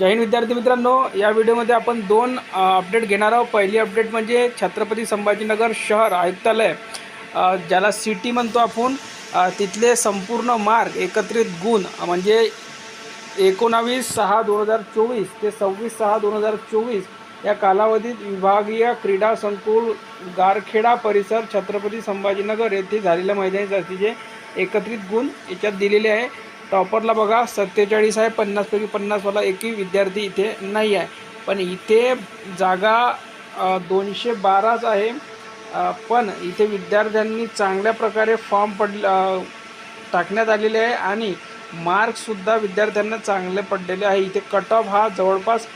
जय हिंद विद्यार्थी मित्रांनो या व्हिडिओमध्ये आपण दोन अपडेट घेणार आहोत. पहिली अपडेट म्हणजे छत्रपती संभाजीनगर शहर आयुक्तालय. ज्याला सिटी म्हणतो आपण तिथले संपूर्ण मार्ग एकत्रित गुण म्हणजे एकोणावीस सहा दोन हजार चोवीस ते सव्वीस सहा दोन हजार चोवीस या कालावधीत विभागीय क्रीडा संकुल गारखेडा परिसर छत्रपती संभाजीनगर येथे झालेल्या मैदानी जास्तीचे एकत्रित गुण याच्यात दिलेले आहे. टॉपरला बघा सत्तेचाळीस आहे पन्नासपैकी पन्नासवाला एकही विद्यार्थी इथे नाही आहे. पण इथे जागा दोनशे बाराच आहे. पण इथे विद्यार्थ्यांनी चांगल्या प्रकारे फॉर्म पड टाकण्यात आलेले आहे आणि मार्क्ससुद्धा विद्यार्थ्यांना चांगले पडलेले आहे. इथे कट ऑफ हा जवळपास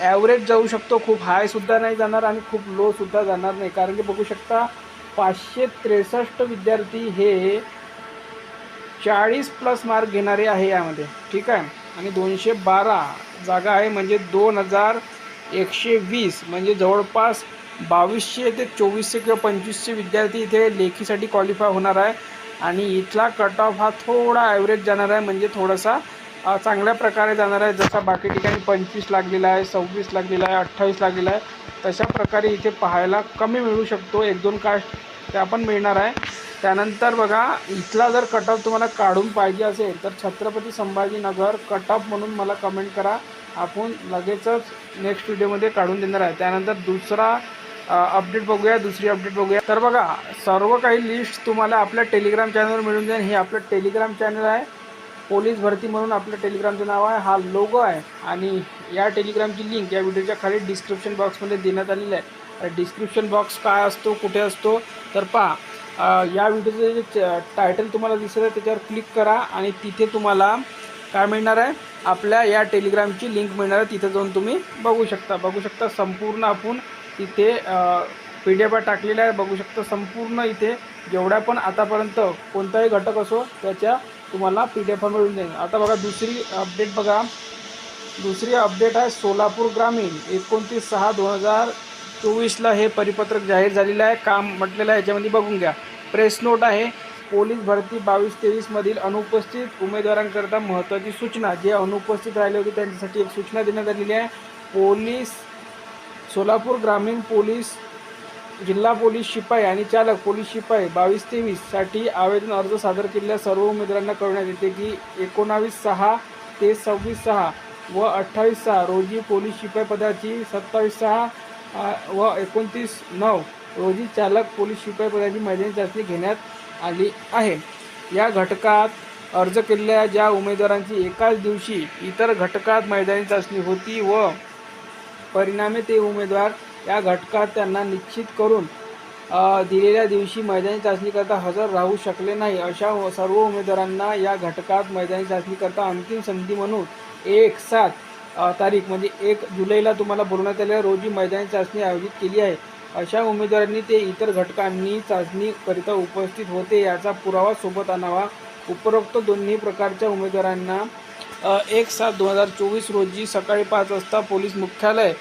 ॲव्हरेज जाऊ शकतो. खूप हायसुद्धा नाही जाणार आणि खूप लोसुद्धा जाणार नाही. कारण की बघू शकता पाचशे त्रेसष्ट विद्यार्थी हे चाळीस प्लस मार्क घेणारे आहे यामध्ये. ठीक आहे? आणि दोनशे बारा जागा आहे म्हणजे दोन हजार एकशे वीस. म्हणजे जवळपास बावीसशे ते चोवीसशे किंवा पंचवीसशे विद्यार्थी इथे लेखीसाठी क्वालिफाय होणार आहे. आणि इथला कट ऑफ हा थोडा ॲव्हरेज जाणार आहे म्हणजे थोडासा चांगल्या प्रकारे जाणार आहे. जसा बाकी ठिकाणी पंचवीस लागलेला आहे सव्वीस लागलेला आहे अठ्ठावीस लागलेला आहे तशा प्रकारे इथे पाहायला कमी मिळू शकतो. एक दोन कास्ट त्या पण मिळणार आहे. त्यानंतर बघा इथला जर कट ऑफ तुम्हाला काढून पाहिजे असेल तर छत्रपती संभाजीनगर कट ऑफ म्हणून मला कमेंट करा. आपण लगेचच नेक्स्ट व्हिडिओमध्ये काढून देणार आहे. त्यानंतर दुसरा अपडेट बघूया दुसरी अपडेट बघूया. तर बघा सर्व काही लिस्ट तुम्हाला आपल्या टेलिग्राम चॅनलवर मिळून जाईल. हे आपलं टेलिग्राम चॅनल आहे. पोलीस भरती म्हणून आपलं टेलिग्रामचं नाव आहे. हा लोगो आहे. आणि या टेलिग्रामची लिंक या व्हिडिओच्या खाली डिस्क्रिप्शन बॉक्समध्ये देण्यात आलेली आहे. डिस्क्रिप्शन बॉक्स काय असतो कुठे असतो तर पहा या व्हिडिओचं जे टायटल तुम्हाला दिसत आहे त्याच्यावर क्लिक करा आणि तिथे तुम्हाला काय मिळणार आहे? आपल्या या टेलिग्रामची लिंक मिळणार आहे. तिथे जाऊन तुम्ही बघू शकता. बघू शकता संपूर्ण आपण तिथे पी डी एफ टाकलेला आहे बघू शकता संपूर्ण इथे जेवढ्या पण आतापर्यंत कोणताही घटक असो त्याच्या तुम्हाला पी डी एफ मिळून जाईल. आता बघा दुसरी अपडेट बघा. दुसरी अपडेट आहे सोलापूर ग्रामीण. एकोणतीस सहा दोन हजार चोवीसला हे परिपत्रक जाहीर झालेलं आहे. काम म्हटलेलं आहे. याच्यामध्ये बघून घ्या. प्रेस नोट आहे. पोलीस भरती बावीस तेवीसमधील अनुपस्थित उमेदवारांकरता महत्त्वाची सूचना. जे अनुपस्थित राहिले होते त्यांच्यासाठी एक सूचना देण्यात आलेली आहे. पोलीस सोलापूर ग्रामीण पोलीस जिल्हा पोलीस शिपाई आणि चालक पोलीस शिपाई बावीस तेवीससाठी आवेदन अर्ज सादर केलेल्या सर्व उमेदवारांना कळवण्यात येते की एकोणावीस सहा ते सव्वीस सहा व अठ्ठावीस सहा रोजी पोलीस शिपाई पदाची सत्तावीस सहा व एकोणतीस नऊ रोजी चालक पोलीस शिपाई पदाची मैदानी चाचणी घेण्यात आली आहे. या घटकात अर्ज केलेल्या ज्या उमेदवारांची एकाच दिवशी इतर घटकात मैदानी चाचणी होती व परिणामी ते उमेदवार या घटकात त्यांना निश्चित करून दिलेल्या दिवशी मैदानी चाचणीकरता हजर राहू शकले नाही. अशा सर्व उमेदवारांना या घटकात मैदानी चाचणीकरता अंतिम संधी म्हणून एक सात तारीख म्हणजे एक जुलैला तुम्हाला बोलवण्यात आलेल्या रोजी मैदानी चाचणी आयोजित केली आहे. अशा उमेदवारांनी ते इतर घटकांनी चाचणीकरिता उपस्थित होते याचा पुरावा सोबत आणावा. उपरोक्त दोन्ही प्रकारच्या उमेदवारांना एक सात दोन हजार चोवीस रोजी सकाळी पाच वाजता पोलीस मुख्यालय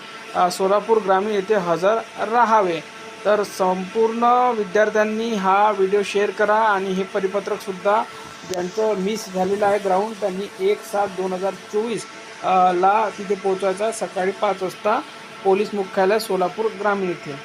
सोलापूर ग्रामीण येथे हजर राहावे. तर संपूर्ण विद्यार्थ्यांनी हा व्हिडिओ शेअर करा आणि हे परिपत्रकसुद्धा ज्यांचं मिस झालेलं आहे ग्राउंड त्यांनी एक सात दोन हजार चोवीस ला तिथे पोहोचायचा सकाळी पाच वाजता पोलीस मुख्यालय सोलापूर ग्रामीण येथे.